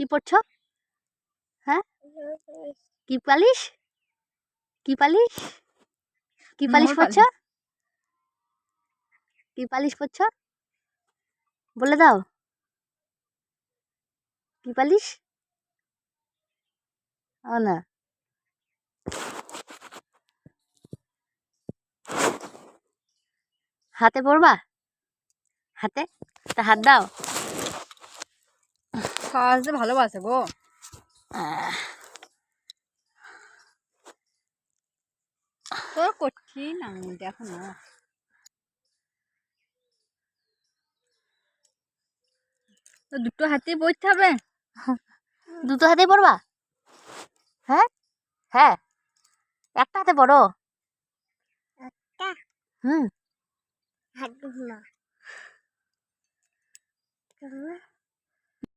কি পড়ছ? হ্যাঁ? কি পালিশ? কি পালিশ? কি পালিশ পড়ছ? কি পালিশ পড়ছ? বলে দাও। কি পালিশ? ও না। হাতে পড়বা? হাতে? তা হাত দাও। সাজতে ভালোবাসে গো। তোর করছি না দেখো না। তো দুটো হাতেই বইতে হবে? দুটো হাতে পড়বা? হ্যাঁ? হ্যাঁ। একটা হাতে পড়ো। একটা? হুম। হাত না।